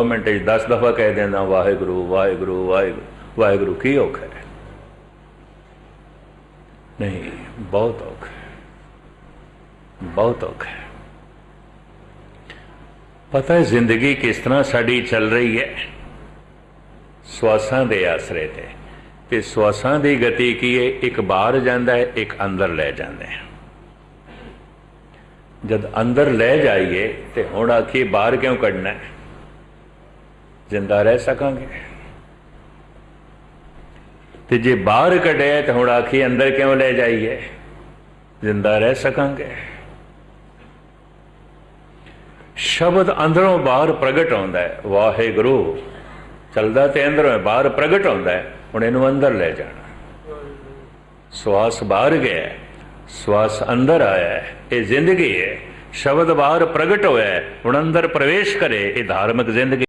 2 minute 'ਚ 10 ਦਫਾ ਕਹਿ ਦਿੰਦਾ, ਵਾਹਿਗੁਰੂ ਵਾਹਿਗੁਰੂ ਵਾਹਿਗੁਰੂ ਵਾਹਿਗੁਰੂ, ਕੀ ਔਖਾ ਹੈ? ਨਹੀਂ, ਬਹੁਤ ਔਖਾ ਹੈ। ਬਹੁਤ ਔਖਾ ਹੈ। ਪਤਾ ਹੈ ਜ਼ਿੰਦਗੀ ਕਿਸ ਤਰ੍ਹਾਂ ਸਾਡੀ ਚੱਲ ਰਹੀ ਹੈ? ਸਵਾਸਾਂ ਦੇ ਆਸਰੇ ਤੇ। ਤੇ ਸਵਾਸਾਂ ਦੀ ਗਤੀ ਕੀ ਹੈ? ਇੱਕ ਬਾਹਰ ਜਾਂਦਾ ਹੈ, ਇੱਕ ਅੰਦਰ ਲੈ ਜਾਂਦਾ ਹੈ। ਜਦ ਅੰਦਰ ਲੈ ਜਾਈਏ, ਤੇ ਹੁਣ ਆਖੀ ਬਾਹਰ ਕਿਉਂ ਕੱਢਣਾ ਹੈ? ਜ਼ਿੰਦਾ ਰਹਿ ਸਕਾਂਗੇ। ਤੇ ਜੇ ਬਾਹਰ ਕੱਢਿਆ ਤਾਂ ਹੁਣ ਆਖੀ ਅੰਦਰ ਕਿਉਂ ਲੈ ਜਾਈਏ? ਜ਼ਿੰਦਾ ਰਹਿ ਸਕਾਂਗੇ। ਸ਼ਬਦ ਅੰਦਰੋਂ ਬਾਹਰ ਪ੍ਰਗਟ ਆਉਂਦਾ ਹੈ। ਵਾਹਿਗੁਰੂ, ਚਲਦਾ ਤੇ ਅੰਦਰੋਂ ਹੈ, ਬਾਹਰ ਪ੍ਰਗਟ ਆਉਂਦਾ ਹੈ। ਹੁਣ ਇਹਨੂੰ ਅੰਦਰ ਲੈ ਜਾਣਾ। ਸਵਾਸ ਬਾਹਰ ਗਿਆ ਸਵਾਸ ਅੰਦਰ ਆਇਆ ਇਹ ਜ਼ਿੰਦਗੀ ਹੈ। ਸ਼ਬਦ ਬਾਹਰ ਪ੍ਰਗਟ ਹੋਇਆ ਹੁਣ ਅੰਦਰ ਪ੍ਰਵੇਸ਼ ਕਰੇ, ਇਹ ਧਾਰਮਿਕ ਜ਼ਿੰਦਗੀ